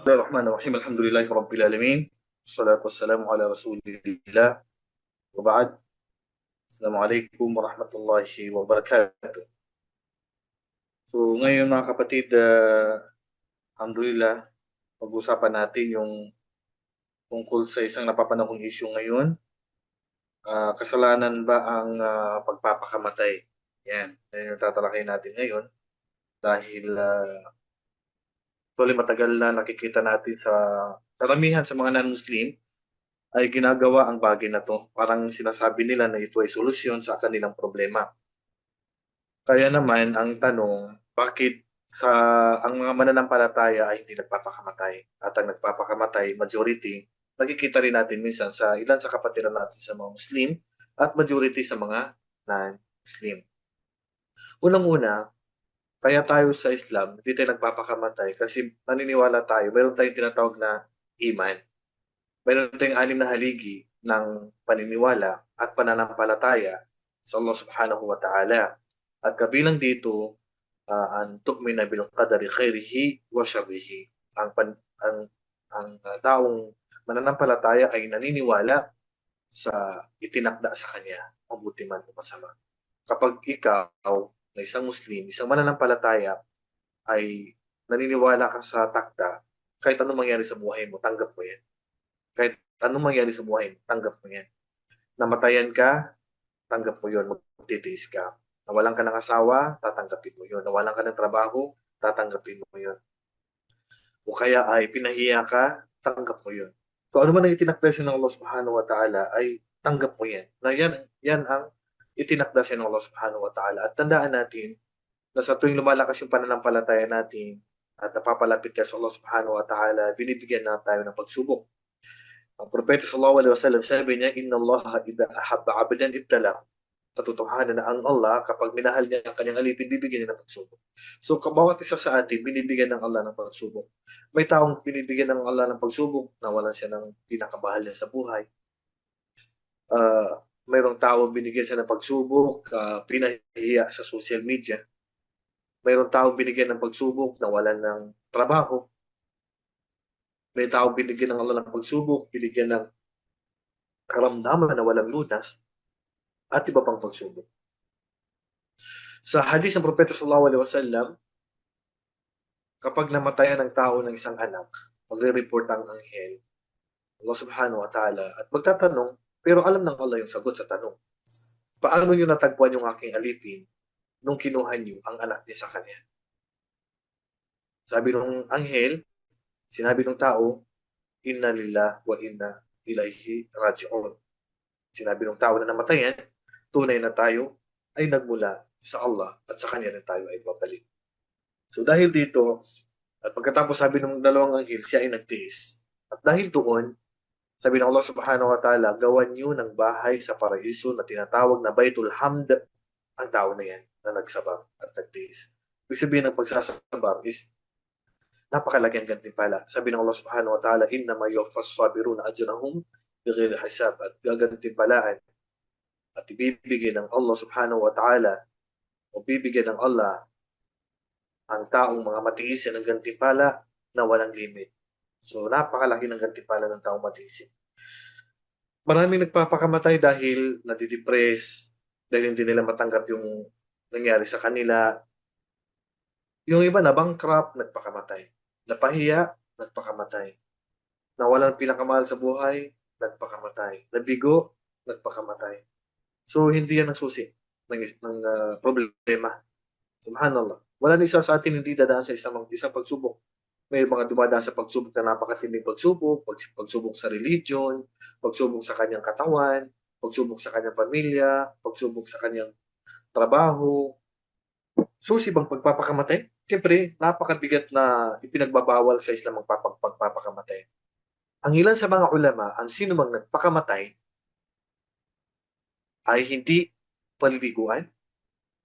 الله الرحمن الرحيم الحمد لله رب العالمين والصلاة والسلام على رسول الله وبعد السلام عليكم ورحمة الله وبركاته So ngayon mga kapatid, uh, Alhamdulillah, pag-usapan natin yung tungkol sa isang napapanahong issue ngayon. Uh, kasalanan ba ang uh, pagpapakamatay? Yan, yan yung tatalakay natin ngayon. Dahil uh, tuloy matagal na nakikita natin sa karamihan sa mga non-Muslim ay ginagawa ang bagay na to. Parang sinasabi nila na ito ay solusyon sa kanilang problema. Kaya naman ang tanong, bakit sa ang mga mananampalataya ay hindi nagpapakamatay at ang nagpapakamatay majority nakikita rin natin minsan sa ilan sa kapatiran natin sa mga Muslim at majority sa mga non-Muslim. Unang-una, kaya tayo sa Islam, hindi tayo nagpapakamatay kasi naniniwala tayo, mayroon tayong tinatawag na iman. Mayroon tayong anim na haligi ng paniniwala at pananampalataya sa Allah subhanahu wa ta'ala. At kabilang dito, uh, ang tu'mina bil qadari khairihi wa sharrihi. Ang, pan, ang, ang uh, taong mananampalataya ay naniniwala sa itinakda sa kanya, mabuti man o masama. Kapag ikaw na isang Muslim, isang mananampalataya, ay naniniwala ka sa takda, kahit anong mangyari sa buhay mo, tanggap mo yan. Kahit anong mangyari sa buhay mo, tanggap mo yan. Namatayan ka, tanggap mo yun, magtitiis ka. Nawalan ka ng asawa, tatanggapin mo yun. Nawalan ka ng trabaho, tatanggapin mo yun. O kaya ay pinahiya ka, tanggap mo yun. So ano man ang itinakda ng Allah subhanahu wa ta'ala ay tanggap mo yan. Na yan, yan ang itinakda ng Allah subhanahu wa ta'ala. At tandaan natin na sa tuwing lumalakas yung pananampalataya natin at napapalapit ka sa Allah subhanahu wa ta'ala, binibigyan na tayo ng pagsubok. Ang Propeta sallallahu alaihi wasallam sabi niya, Inna Allah idha ahabba abadan ibtalahu katotohanan na ang Allah, kapag minahal niya ang kanyang alipin, bibigyan niya ng pagsubok. So, bawat isa sa atin, binibigyan ng Allah ng pagsubok. May taong binibigyan ng Allah ng pagsubok, nawalan siya ng pinakamahal niya sa buhay. Uh, mayroong tao binigyan siya ng pagsubok, uh, pinahiya sa social media. Mayroong tao binigyan ng pagsubok, nawalan ng trabaho. May tao binigyan ng Allah ng pagsubok, binigyan ng karamdaman na walang lunas at iba pang pagsubok. Sa hadith ng Propeta sallallahu alaihi wasallam, kapag namatayan ng tao ng isang anak, magre-report ang anghel, Allah subhanahu wa ta'ala, at magtatanong, pero alam ng Allah yung sagot sa tanong. Paano nyo natagpuan yung aking alipin nung kinuha nyo ang anak niya sa kanya? Sabi ng anghel, sinabi ng tao, Inna lillah wa inna ilaihi raji'un. Sinabi ng tao na namatayan, tunay na tayo ay nagmula sa Allah at sa Kanya na tayo ay babalik. So dahil dito, at pagkatapos sabi ng dalawang anghel, siya ay nagtiis. At dahil doon, sabi ng Allah subhanahu wa ta'ala, gawan niyo ng bahay sa paraiso na tinatawag na Baitul Hamd ang tao na yan na nagsabang at nagtiis. Ibig sabihin ng pagsasabang is napakalaki ang gantimpala. Sabi ng Allah subhanahu wa ta'ala, inna ma yuwafas sabiruna ajrahum bighayri hisab at gagantimpalaan at ibibigay ng Allah subhanahu wa ta'ala o bibigyan ng Allah ang taong mga matiisin ng gantimpala na walang limit. So napakalaki ng gantimpala ng taong matiisin. Maraming nagpapakamatay dahil nadidepress, dahil hindi nila matanggap yung nangyari sa kanila. Yung iba na bankrupt, nagpakamatay. Napahiya, nagpakamatay. Nawalan pinakamahal sa buhay, nagpakamatay. Nabigo, nagpakamatay. So, hindi yan ang susi ng, ng uh, problema. Subhanallah. Wala na isa sa atin hindi dadaan sa isang, isang pagsubok. May mga dumadaan sa pagsubok na napakatinding pagsubok, pag, pagsubok sa religion, pagsubok sa kanyang katawan, pagsubok sa kanyang pamilya, pagsubok sa kanyang trabaho. Susi bang pagpapakamatay? Siyempre, napakabigat na ipinagbabawal sa Islam ang pagpapakamatay. Ang ilan sa mga ulama, ang sino mang nagpakamatay, ay hindi palibiguan,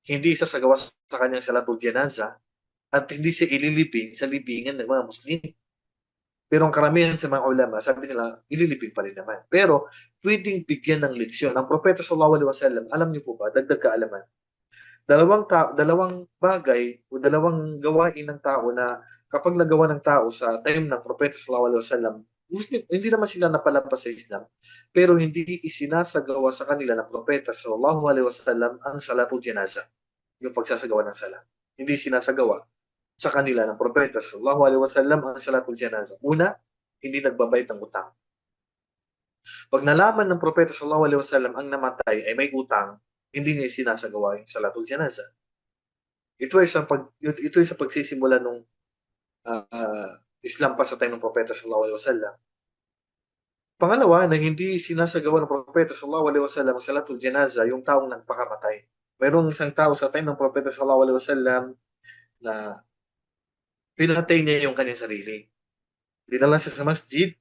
hindi isasagawa sa kanyang salatul janaza, at hindi siya ililiping sa libingan ng mga Muslim. Pero ang karamihan sa mga ulama, sabi nila, ililiping pa rin naman. Pero, pwedeng bigyan ng leksyon. Ang Propeta Sallallahu Alaihi Wasallam, alam niyo po ba, dagdag kaalaman, dalawang, ta- dalawang bagay o dalawang gawain ng tao na kapag nagawa ng tao sa time ng Propeta sallallahu alaihi wasallam, Muslim, hindi naman sila napalabas sa Islam, pero hindi isinasagawa sa kanila ng Propeta sallallahu alaihi wasallam ang salatul janaza, yung pagsasagawa ng sala. Hindi sinasagawa sa kanila ng Propeta sallallahu alaihi wasallam ang salatul janaza. Una, hindi nagbabayad ng utang. Pag nalaman ng Propeta sallallahu alaihi wasallam ang namatay ay may utang, hindi niya sinasagawa yung salatul janaza. Ito ay sa pag ito ay sa pagsisimula nung uh, Islam pa sa time ng Propeta sallallahu alaihi wasallam. Pangalawa, na hindi sinasagawa ng Propeta sallallahu alaihi wasallam ang salatul janaza yung taong nagpakamatay. Mayroong isang tao sa time ng Propeta sallallahu alaihi wasallam na pinatay niya yung kanyang sarili. Dinala siya sa masjid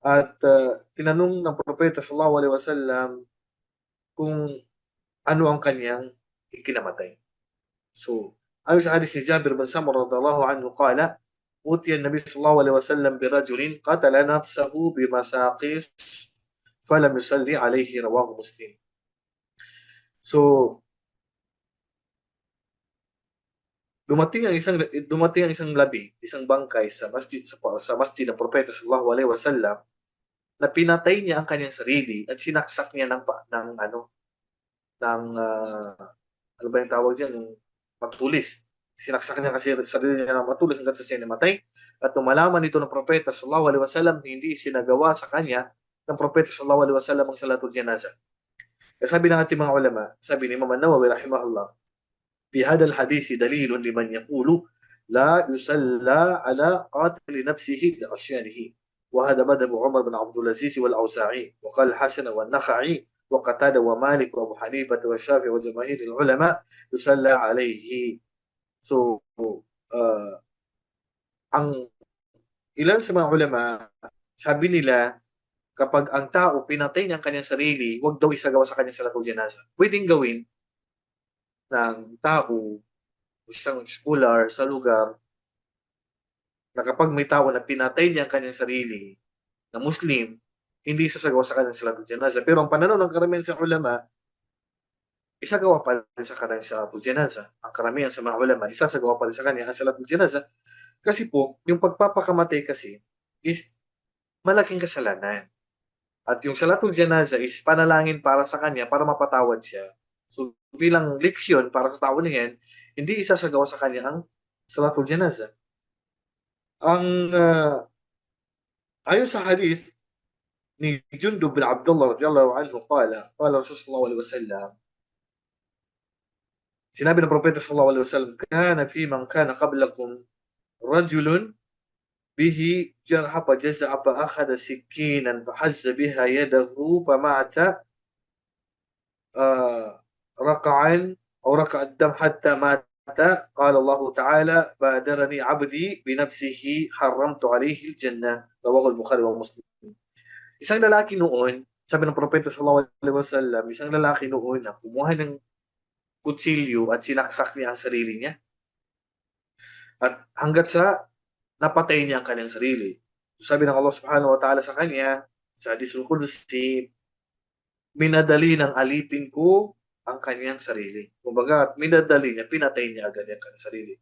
at uh, tinanong ng Propeta sallallahu alaihi wasallam kung ano ang kanyang ikinamatay. So, ayon sa hadis ni Jabir bin Samur radhiyallahu anhu qala أوتي النبي صلى الله عليه وسلم برجل قتل نفسه بمساقيس فلم يصلي عليه رواه مسلم So, dumating ang isang dumating ang isang labi, isang bangkay sa masjid sa, sa masjid ng propeta sallallahu alaihi wasallam na pinatay niya ang kanyang sarili at sinaksak niya ng ng ano ng uh, ano ba yung tawag diyan ng pagtulis Sinaksak niya kasi sarili niya ng matulis hanggang sa siya namatay. At malaman nito ng propeta sallallahu alaihi wasallam, hindi sinagawa sa kanya ng propeta sallallahu alaihi wasallam ang salatul janaza. Sabi ng ating mga ulama, sabi ni Imam Nawawi rahimahullah, في هذا الحديث دليل لمن يقول لا يصلى على قاتل نفسه لعصيانه وهذا مذهب عمر بن عبد العزيز والأوزاعي وقال الحسن والنخعي وقتادة ومالك وأبو حنيفة والشافعي وجماهير العلماء يصلى عليه So, uh, ang ilan sa mga ulama, sabi nila, kapag ang tao pinatay niya ang kanyang sarili, huwag daw isagawa sa kanyang salatul janasa. Pwedeng gawin ng tao, isang scholar sa lugar, na kapag may tao na pinatay niya ang kanyang sarili, na Muslim, hindi sasagawa sa kanyang salatul janasa. Pero ang pananaw ng karamihan sa ulama, isagawa pa rin sa kanya salatul janaza. Ang karamihan sa mga ulama, isasagawa pa rin sa kanya ang salatul janaza. Kasi po, yung pagpapakamatay kasi is malaking kasalanan. At yung salatul janaza is panalangin para sa kanya para mapatawad siya. Bilang leksyon para sa tao na yan, hindi isasagawa sa kanya ang salatul janaza. Ang uh, ayon sa hadith ni Jundub bin Abdullah radiyallahu anhu qala qala Rasulullah sallallahu alaihi wasallam Sinabi ng Propeta sallallahu alaihi wasallam, "Kana fi man kana qablakum rajulun bihi jarha fa jaza'a fa akhadha sikinan fa hazza biha yadahu fa mata uh, raqa ad-dam hatta mata qala Allah ta'ala badarani 'abdi bi nafsihi haramtu alayhi al-jannah rawahu al-Bukhari wa Muslim Isang lalaki noon sabi ng Propeta sallallahu alaihi wasallam isang lalaki noon na kumuha ng kutsilyo at sinaksak niya ang sarili niya. At hanggat sa napatay niya ang kanyang sarili. Sabi ng Allah subhanahu wa ta'ala sa kanya, sa Hadisul Qudsi, minadali ng alipin ko ang kanyang sarili. Kumbaga, minadali niya, pinatay niya agad ang kanyang sarili.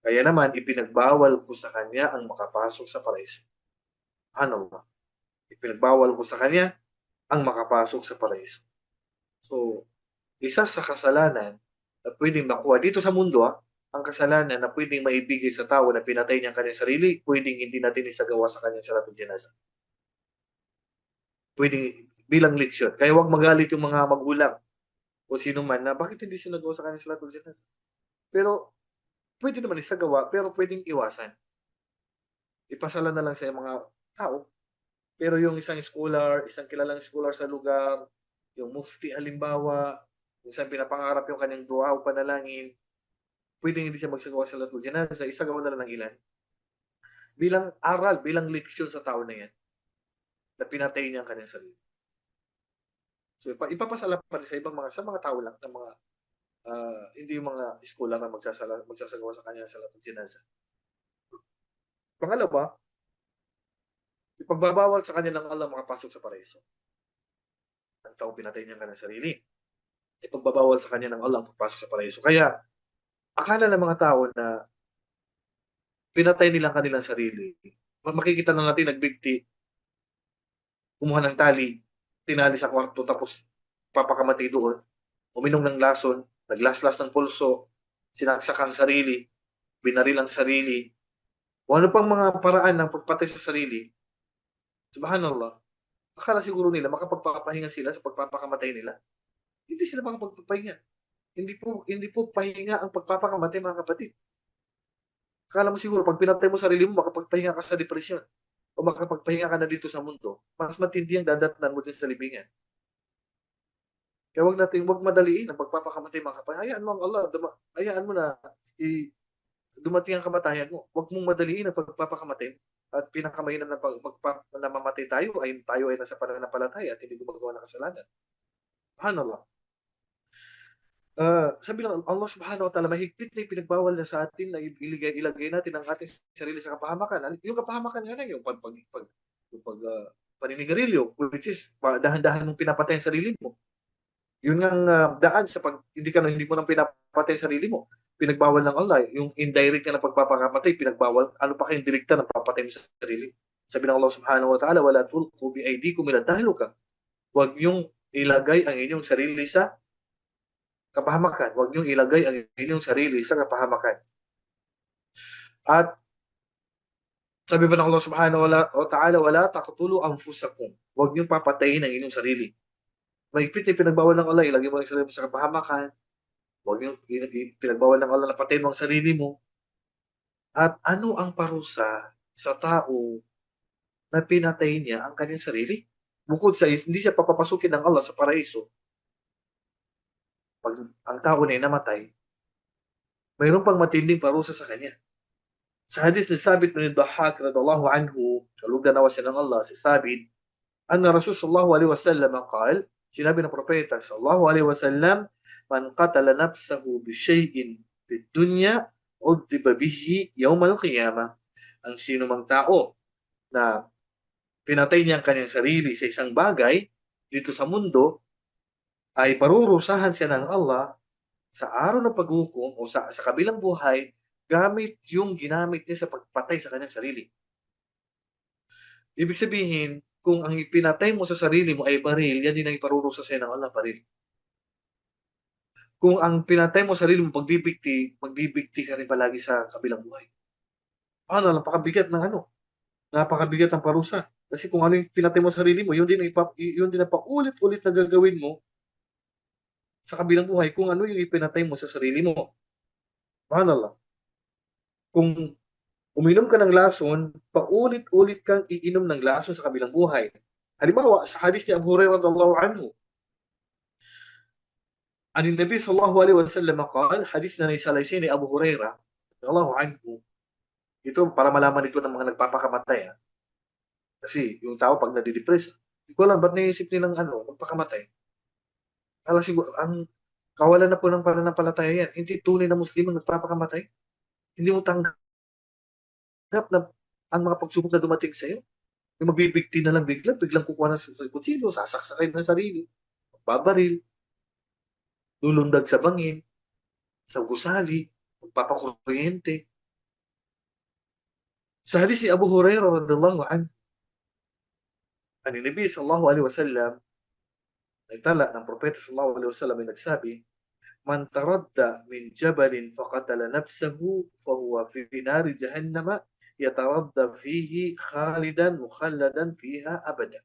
Kaya naman, ipinagbawal ko sa kanya ang makapasok sa paraiso. Ano ba? Ipinagbawal ko sa kanya ang makapasok sa paraiso. So, isa sa kasalanan na pwedeng makuha dito sa mundo, ah, ang kasalanan na pwedeng maibigay sa tao na pinatay niya ang kanyang sarili, pwedeng hindi natin isagawa sa kanyang salatul janaza. Pwedeng bilang leksyon. Kaya huwag magalit yung mga magulang o sino man na bakit hindi sinagawa sa kanyang salatul janaza. Pero pwede naman isagawa, pero pwedeng iwasan. Ipasala na lang sa mga tao. Pero yung isang scholar, isang kilalang scholar sa lugar, yung mufti halimbawa, Minsan pinapangarap yung kanyang dua o panalangin. Pwedeng hindi siya magsagawa sa latul janaza, isagawa na lang ng ilan. Bilang aral, bilang leksyon sa tao na yan, na pinatay niya ang kanyang sarili. So ipapasala pa rin sa ibang mga, sa mga tao lang, na mga, uh, hindi yung mga eskola na magsasala, magsasagawa sa kanya sa latul janaza. Pangalawa, ipagbabawal sa kanya ng Allah makapasok sa paraiso. Ang tao pinatay niya ang kanyang sarili ipagbabawal sa kanya ng ang pagpasok sa paraiso. Kaya, akala ng mga tao na pinatay nila ang kanilang sarili. Ma- Makikita na natin nagbigti, kumuha ng tali, tinali sa kwarto tapos papakamatay doon, uminom ng lason, naglaslas ng pulso, sinaksak ang sarili, binaril ang sarili, o ano pang mga paraan ng pagpatay sa sarili. Subhanallah. Akala siguro nila makapagpapahinga sila sa pagpapakamatay nila. Hindi sila makapagpapahinga. Hindi po hindi po pahinga ang pagpapakamatay mga kapatid. Akala mo siguro pag pinatay mo sarili mo makapagpahinga ka sa depresyon o makapagpahinga ka na dito sa mundo, mas matindi ang dadatnan mo din sa libingan. Kaya wag natin wag madaliin ang pagpapakamatay mga kapatid. Hayaan mo ang Allah, duma, hayaan mo na i, dumating ang kamatayan mo. Wag mong madaliin ang pagpapakamatay at pinakamahinan na pag, magpa, na mamatay tayo ay tayo ay nasa pananampalataya at hindi gumagawa ng kasalanan. Subhanallah. Uh, sabi lang, Allah subhanahu wa ta'ala, mahigpit na yung pinagbawal na sa atin na iligay, ilagay natin ang ating sarili sa kapahamakan. Yung kapahamakan nga na yung pag, pag, pag, yung pag uh, paninigarilyo, which is pa- dahan-dahan mong pinapatay ang sarili mo. Yun ang uh, daan sa pag, hindi ka hindi mo nang pinapatay ang sarili mo. Pinagbawal ng Allah. Yung indirect ka na pagpapakamatay, pinagbawal. Ano pa kayong direkta na papatay mo sa sarili? Sabi ng Allah subhanahu wa ta'ala, wala tulku bi aydikum ila dahluka. Huwag yung ilagay ang inyong sarili sa kapahamakan. Huwag niyong ilagay ang inyong sarili sa kapahamakan. At sabi ba ng Allah subhanahu wa ta'ala, wala taqtulu anfusakum. Huwag niyong papatayin ang inyong sarili. Mahigpit na pinagbawal ng Allah, ilagay mo ang sarili mo sa kapahamakan. Huwag niyong pinagbawal ng Allah na patayin mo ang sarili mo. At ano ang parusa sa tao na pinatay niya ang kanyang sarili? Bukod sa hindi siya papapasukin ng Allah sa paraiso, pag ang tao na namatay, mayroon pang matinding parusa sa kanya. Sa hadith ni Sabit bin Dahak radallahu anhu, kalugdan nawa siya ng Allah, si Sabit, anna Rasul sallallahu alaihi wasallam qal, sinabi ng propeta sallallahu alaihi wasallam, man qatala nafsahu bi shay'in fid dunya, udhiba bihi yawm al-qiyamah. Ang sino mang tao na pinatay niya ang kanyang sarili sa isang bagay dito sa mundo, ay parurusahan siya ng Allah sa araw ng paghukom o sa, sa kabilang buhay gamit yung ginamit niya sa pagpatay sa kanyang sarili. Ibig sabihin, kung ang ipinatay mo sa sarili mo ay baril, yan din ang iparurusa sa ng Allah, baril. Kung ang pinatay mo sa sarili mo pagbibigti, magbibigti ka rin palagi sa kabilang buhay. Ano, napakabigat ng ano? Napakabigat ng parusa. Kasi kung ano yung pinatay mo sa sarili mo, yun din, ipap, yun din ang paulit-ulit na gagawin mo sa kabilang buhay kung ano yung ipinatay mo sa sarili mo. Subhanallah. Kung uminom ka ng lason, paulit-ulit kang iinom ng lason sa kabilang buhay. Halimbawa, sa hadis ni Abu Hurairah radhiyallahu anhu, عن النبي صلى الله عليه وسلم قال حديث na naisalaysay ni Abu Hurairah radhiyallahu anhu ito para malaman ito ng mga nagpapakamatay ha? kasi yung tao pag nadidepress hindi ko alam ba't naisip nilang ano magpakamatay Kala siguro, ang kawalan na po ng pananampalataya yan. Hindi tunay na Muslim ang nagpapakamatay. Hindi mo tanggap na ang mga pagsubok na dumating sa iyo. Yung magbibigti na lang bigla, biglang kukuha ng sa kutsilo, sasaksakay ng sarili, babaril, lulundag sa bangin, sa gusali, magpapakuryente. Sa hadis ni Abu Hurairah radhiyallahu anhu, ani Nabi sallallahu alaihi wasallam, nagtala ng propeta sallallahu alaihi wasallam ay nagsabi, Man taradda min jabalin faqatala nafsahu fahuwa fi nari jahannama yataradda fihi khalidan mukhalladan fiha abada.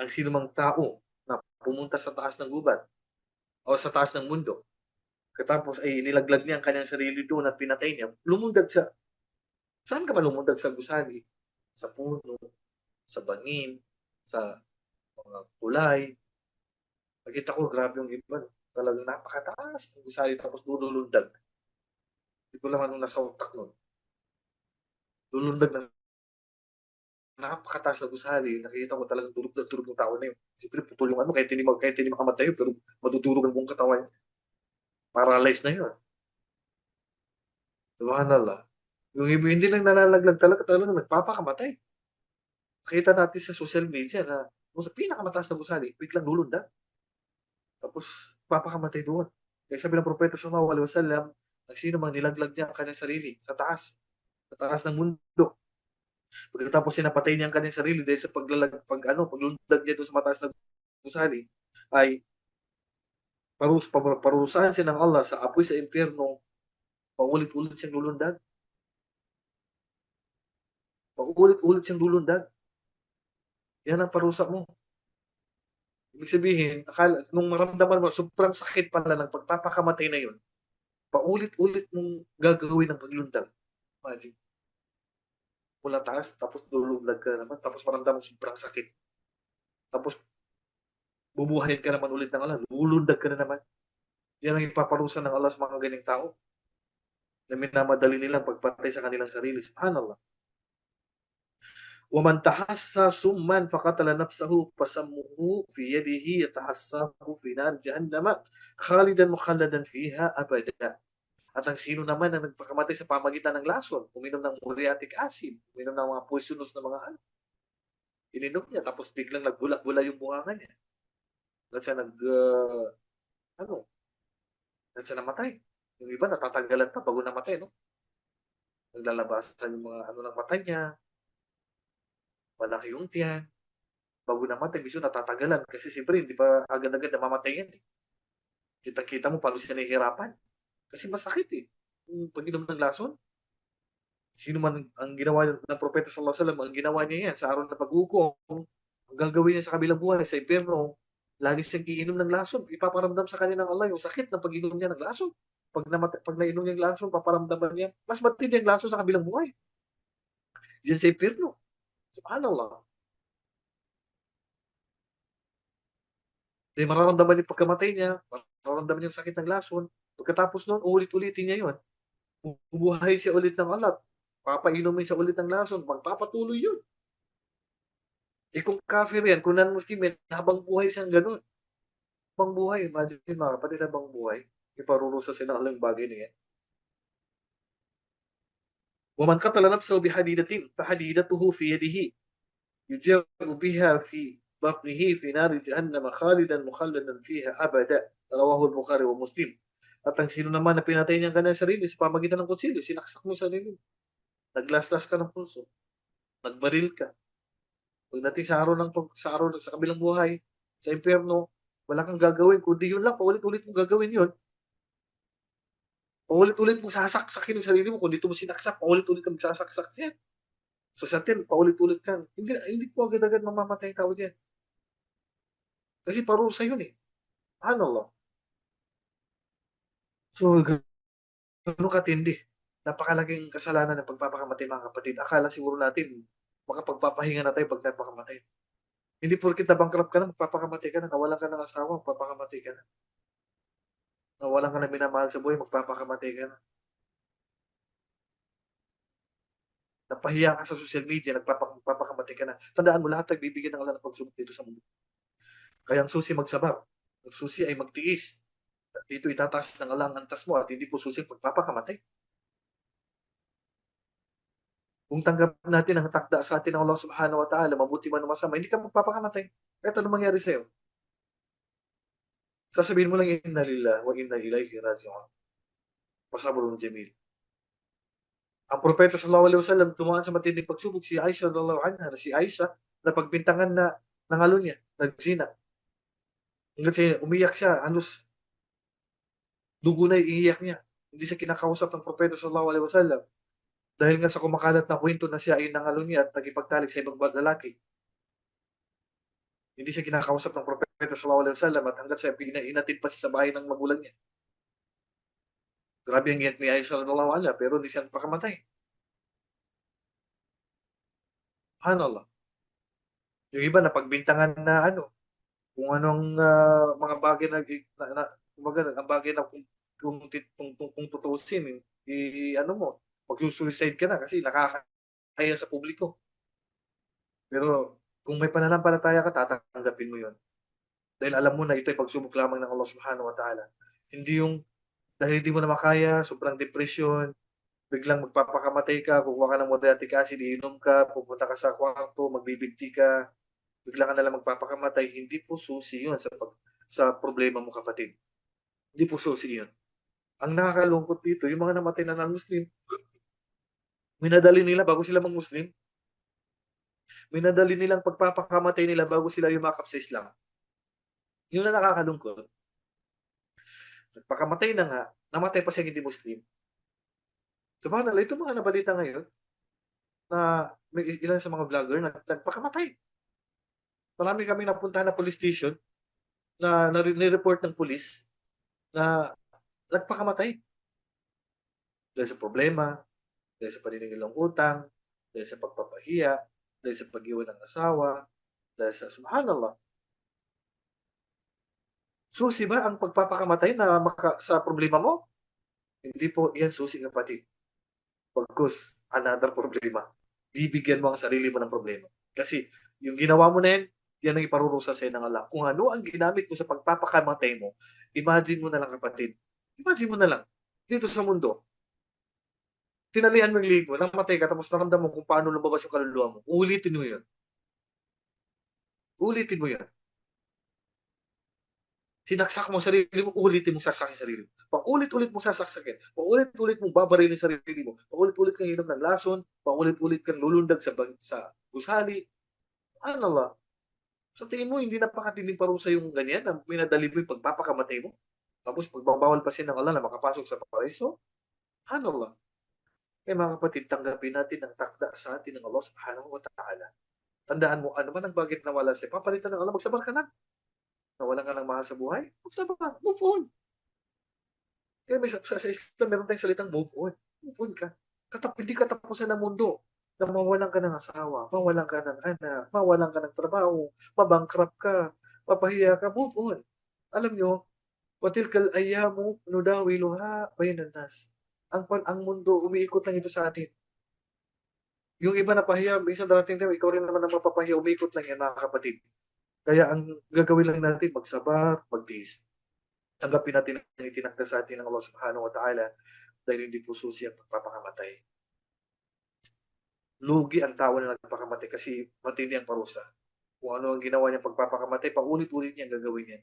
Ang sinumang tao na pumunta sa taas ng gubat o sa taas ng mundo, katapos ay nilaglag niya ang kanyang sarili doon at pinatay niya, lumundag siya. Saan ka ba lumundag sa gusali? Sa puno, sa bangin, sa mga kulay. Nakita ko, grabe yung iba. Talagang napakataas ng gusali tapos lulundag. Hindi ko lang anong nasa utak nun. Lulundag ng napakataas na gusali. Nakita ko talagang durog na durog ng tao na yun. Siyempre, putol yung ano, kahit hindi, kahit hindi makamatay pero madudurog ang buong katawan. Paralyzed na yun. Subhanallah. Yung iba, hindi lang nalalaglag talaga, talaga nagpapakamatay. Nakita natin sa social media na kung sa pinakamataas na gusali, biglang lulundag. Tapos, papakamatay doon. Kaya sabi ng Propeta sallallahu alaihi wasallam, ang sino mang nilaglag niya ang kanyang sarili sa taas, sa taas ng mundo. Pagkatapos sinapatay niya ang kanyang sarili dahil sa paglalag, pag ano, paglundag niya doon sa mataas na gusali, ay parus, parusahan siya ng Allah sa apoy sa impyerno, paulit-ulit siyang lulundag. Paulit-ulit siyang lulundag. Yan ang parusa mo. Ibig sabihin, akala, nung maramdaman mo, sobrang sakit pala ng pagpapakamatay na yun, paulit-ulit mong gagawin ang paglundag. Imagine. Mula taas, tapos lulundag ka naman, tapos maramdaman mo sobrang sakit. Tapos, bubuhayin ka naman ulit ng Allah, lulundag ka na naman. Yan ang ipaparusa ng Allah sa mga ganing tao na minamadali nilang pagpatay sa kanilang sarili. Subhanallah. Waman tahassa summan faqatala nafsahu fasammuhu fi yadihi yatahassahu fi nar jahannama khalidan mukhalladan fiha abada. Atang sino naman na nagpakamatay sa pamagitan ng lason, uminom ng muriatic acid, uminom ng mga poisonous na mga ano. Ininom niya, tapos biglang nagbulak-bula yung buhangan niya. At siya nag, uh, ano, at siya namatay. Yung iba natatanggalan pa bago namatay, no? Naglalabasan yung mga ano ng matay niya, malaki yung tiyan. Bago namatay, mismo natatagalan. Kasi siyempre, hindi pa agad-agad namamatay yan eh. Kita-kita mo paano siya nahihirapan. Kasi masakit eh. Yung pag-inom ng lason. Sino man ang ginawa ng Propeta Sallallahu Alaihi Wasallam, ang ginawa niya yan sa araw na pag-ukom, ang gagawin niya sa kabilang buhay, sa impyerno, lagi siyang iinom ng lason. Ipaparamdam sa kanya ng Allah yung sakit ng pag-inom niya ng lason. Pag, namat- pag nainom niya ng lason, paparamdaman niya, mas matindi ang lason sa kabilang buhay. Diyan sa impyerno. Subhanallah. Di mararamdaman yung pagkamatay niya, mararamdaman yung sakit ng lason. Pagkatapos noon, ulit-ulitin niya yun. Bubuhay siya ulit ng alat. Papainumin siya ulit ng lason. Magpapatuloy yun. Eh kung kafir yan, kung non-Muslim yan, habang buhay siyang ganun. Habang buhay, imagine mga kapatid habang buhay, iparurusa siya ng alang bagay na yan. ومن قتل نفسه بحديدة فحديدته في يده يجر بها في بطنه في نار جهنم خالدا مخلدا فيها أبدا رواه البخاري ومسلم at ang sino naman na pinatay niya ang kanyang sarili sa pamagitan ng kutsilyo, sinaksak mo yung sarili. Naglaslas ka ng pulso. Nagbaril ka. Pagdating sa araw ng pag, sa araw sa kabilang buhay, sa impyerno, wala kang gagawin, kundi yun lang, paulit-ulit mong gagawin yun. Paulit-ulit mong sasaksakin yung sarili mo. Kung dito mo sinaksak, paulit-ulit kang sasaksak siya. So sa atin, paulit-ulit kang, hindi, hindi po agad-agad mamamatay tao diyan. Kasi parusa yun eh. Subhanallah. So, gano'n katindi. Napakalaking kasalanan ng pagpapakamatay mga kapatid. Akala siguro natin, makapagpapahinga na tayo pag napakamatay. Hindi porkit na bankrupt ka na, magpapakamatay ka na, nawalan ka ng asawa, magpapakamatay ka na nawalan ka na minamahal sa buhay, magpapakamatay ka na. Napahiya ka sa social media, nagpapakamatay ka na. Tandaan mo, lahat nagbibigyan ng Allah ng pagsubok dito sa mundo. Kaya ang susi magsabar. Ang susi ay magtiis. Dito itataas ng Allah ang antas mo at hindi po susi pagpapakamatay. Kung tanggap natin ang takda sa atin ng Allah subhanahu wa ta'ala, mabuti man o masama, hindi ka magpapakamatay. Kahit ano mangyari sa'yo. Sasabihin mo lang, inna lillah wa inna ilayhi raji'un. Pasabrun jamil. Ang propeta sallallahu alaihi wasallam tumaan sa matinding pagsubok si Aisha radhiyallahu anha na si Aisha na pagbintangan na nangalo niya, nagzina. Hanggang siya, umiyak siya, halos dugo na iiyak niya. Hindi siya kinakausap ng propeta sallallahu alaihi wasallam. Dahil nga sa kumakalat na kwento na siya ay nangalo niya at nagipagtalik sa ibang lalaki. Hindi siya kinakausap ng propeta sallallahu alaihi wasallam at hanggang sa pinainatid pa siya sa bahay ng magulang niya. Grabe ang ni Aisha radhiyallahu anha pero hindi siya pakamatay. Subhanallah. Yung iba na pagbintangan na ano, kung anong uh, mga bagay na, na, na kumbaga, ang bagay na kung, kung, kung, kung, kung tutusin, i, ano mo, mag-suicide ka na kasi nakakaya sa publiko. Pero kung may pananampalataya ka, tatanggapin mo yon Dahil alam mo na ito ay pagsubok lamang ng Allah subhanahu wa ta'ala. Hindi yung dahil hindi mo na makaya, sobrang depression, biglang magpapakamatay ka, kukuha ka ng muriatic acid, iinom ka, pupunta ka sa kwarto, magbibigti ka, bigla ka nalang magpapakamatay, hindi po susi yun sa, pag, sa problema mo kapatid. Hindi po susi yun. Ang nakakalungkot dito, yung mga namatay na non-Muslim, minadali nila bago sila mag-Muslim. Minadali nilang pagpapakamatay nila bago sila yumakap sa Islam. Yun na nakakalungkot. Nagpakamatay na nga, namatay pa siya hindi Muslim. Subhanallah, ito mga nabalita ngayon na may ilan sa mga vlogger na nagpakamatay. Marami kami napuntahan na police station na nire-report ng police na nagpakamatay. Dahil sa problema, dahil sa paniningil ng utang, dahil sa pagpapahiya, dahil sa pag-iwan ng asawa, dahil sa subhanallah. Susi ba ang pagpapakamatay na maka, sa problema mo? Hindi po yan susi kapatid. Pagkus, another problema. Bibigyan mo ang sarili mo ng problema. Kasi yung ginawa mo na yan, yan ang iparurusa sa ng Allah. Kung ano ang ginamit mo sa pagpapakamatay mo, imagine mo na lang kapatid. Imagine mo na lang. Dito sa mundo, tinalian mo yung lig mo, namatay ka, tapos naramdam mo kung paano lumabas yung kaluluwa mo. Ulitin mo yun. Ulitin mo yan. Sinaksak mo sarili mo, ulitin mo saksakin sarili mo. Paulit-ulit mo sasaksakin. Paulit-ulit mo babarilin sarili mo. Paulit-ulit kang inom ng lason. Paulit-ulit kang lulundag sa, sa gusali. Allah. Sa tingin mo, hindi napakatinding parusa yung ganyan na minadali mo yung pagpapakamatay mo? Tapos pagbabawal pa siya ng Allah na makapasok sa paraiso? Allah. Kaya mga kapatid, tanggapin natin ang takda sa atin ng Allah subhanahu wa ta'ala. Tandaan mo, ano man ang bagay na wala sa'yo, papalitan ng Allah, magsabar ka na nawalan ka ng mahal sa buhay, magsama, move on. Kaya may, sa, sa Islam, meron tayong salitang move on. Move on ka. Katap, hindi katapusan ng mundo na mawalan ka ng asawa, mawalan ka ng anak, mawalan ka ng trabaho, mabankrupt ka, mapahiya ka, move on. Alam nyo, watilkal ayamu nudawiluha bainan nas. Ang, ang mundo, umiikot lang ito sa atin. Yung iba na pahiya, minsan darating tayo, ikaw rin naman ang mapapahiya, umiikot lang yan mga kapatid. Kaya ang gagawin lang natin, magsabar, magtiis. Tanggapin natin ang itinakda sa atin ng Allah subhanahu wa ta'ala dahil hindi po susi ang pagpapakamatay. Lugi ang tao na nagpakamatay kasi matindi ang parusa. Kung ano ang ginawa niya pagpapakamatay, paulit-ulit niya gagawin yan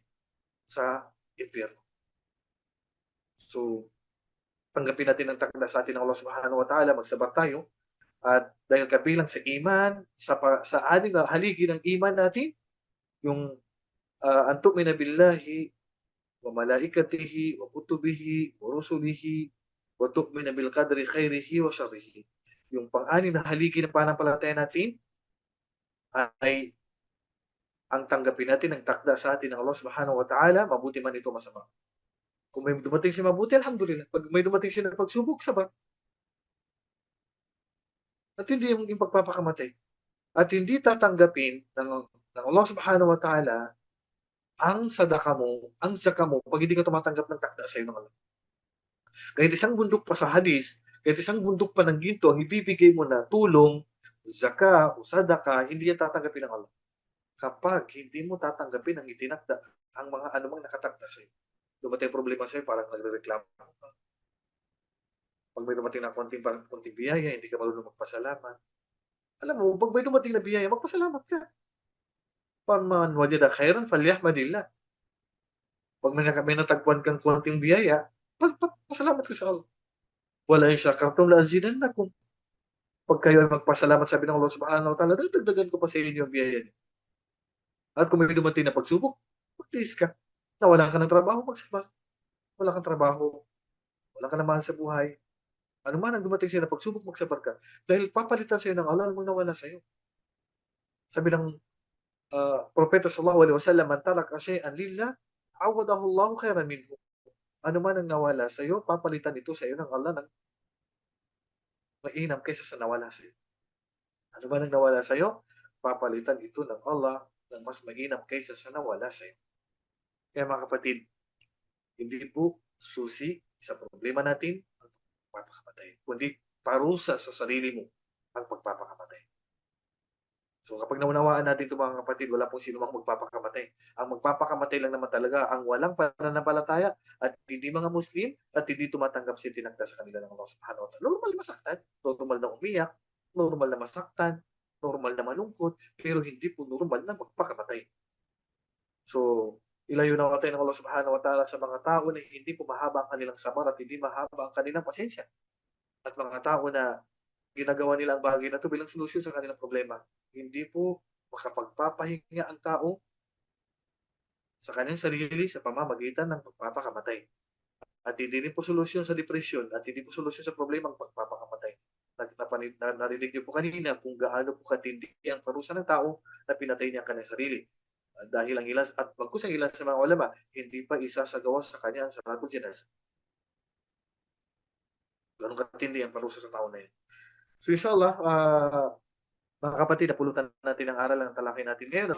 sa impyerno. So, tanggapin natin ang takda sa atin ng Allah subhanahu wa ta'ala, magsabar tayo, at dahil kabilang sa iman, sa, sa ating haligi ng iman natin, yung uh, antu'mina billahi wa malaikatihi wa kutubihi wa rusulihi wa tu'mina bil qadri khairihi wa syarrihi. Yung pang-anim na haligi ng pananampalataya natin ay ang tanggapin natin ng takda sa atin ng Allah subhanahu wa ta'ala, mabuti man ito masama. Kung may dumating si mabuti, alhamdulillah. Pag may dumating siya ng pagsubok, sabat. At hindi yung, yung pagpapakamatay. At hindi tatanggapin ng ng Allah subhanahu wa ta'ala ang sadaka mo, ang zaka mo, pag hindi ka tumatanggap ng takda sa iyo ng Allah. Kahit isang bundok pa sa hadis, kahit isang bundok pa ng ginto, ang ibibigay mo na tulong, zaka o sadaka, hindi yan tatanggapin ng Allah. Kapag hindi mo tatanggapin ang itinakda, ang mga anumang nakatakda sa iyo. Dumating problema sa iyo, parang nagre-reklamo ka. Pag may dumating na konting, konting biyaya, hindi ka marunong magpasalamat. Alam mo, pag may dumating na biyaya, magpasalamat ka. Paman wajada khairan falyahmadillah. Pag may, may natagpuan kang konting biyaya, pasalamat ka sa Allah. Wala yung syakartum la azidannakum. Pag kayo ay magpasalamat sabi ng Allah subhanahu wa ta'ala, dagdagan ko pa sa inyo ang biyaya niyo. At kung may dumating na pagsubok, magtiis ka. Nawalan ka ng trabaho, magsabar. Wala kang trabaho. Wala ka na mahal sa buhay. Ano man ang dumating sa'yo na pagsubok, magsabar ka. Dahil papalitan sa'yo ng Allah, mo nawala sa'yo. Sabi ng uh, Propeta sallallahu alaihi wasallam, man taraka shay'an lillah, awadahu Allahu khairan minhu. Ano man ang nawala sa iyo, papalitan ito sa iyo ng Allah ng mainam kaysa sa nawala sa iyo. Ano man ang nawala sa iyo, papalitan ito ng Allah ng mas mainam kaysa sa nawala sa iyo. Kaya mga kapatid, hindi po susi sa problema natin ang pagpapakamatay, kundi parusa sa sarili mo ang pagpapakamatay. So kapag naunawaan natin ito mga kapatid, wala pong sino mang magpapakamatay. Ang magpapakamatay lang naman talaga ang walang pananampalataya at hindi mga Muslim at hindi tumatanggap si tinagda sa kanila ng Allah subhanahu wa ta'ala. Normal masaktan, normal na umiyak, normal na masaktan, normal na malungkot, pero hindi po normal na magpakamatay. So, Ilayo nawa tayo ng Allah subhanahu wa ta'ala sa mga tao na hindi po mahaba ang kanilang sabar at hindi mahaba ang kanilang pasensya. At mga tao na ginagawa nila ang bagay na ito bilang solusyon sa kanilang problema. Hindi po makapagpapahinga ang tao sa kanyang sarili sa pamamagitan ng pagpapakamatay. At hindi rin po solusyon sa depresyon at hindi po solusyon sa problema ang pagpapakamatay. Na- Narinig niyo po kanina kung gaano po katindi ang parusa ng tao na pinatay niya ang kanyang sarili. Ah, dahil ang ilan, at bagkus ang ilan sa mga ulama, hindi pa isa sa gawa sa kanya ang salatul jinas. Ganun katindi ang parusa sa tao na yun. So inshallah, ah, mga kapatid, napulutan natin ang aral ng talakay natin ngayon.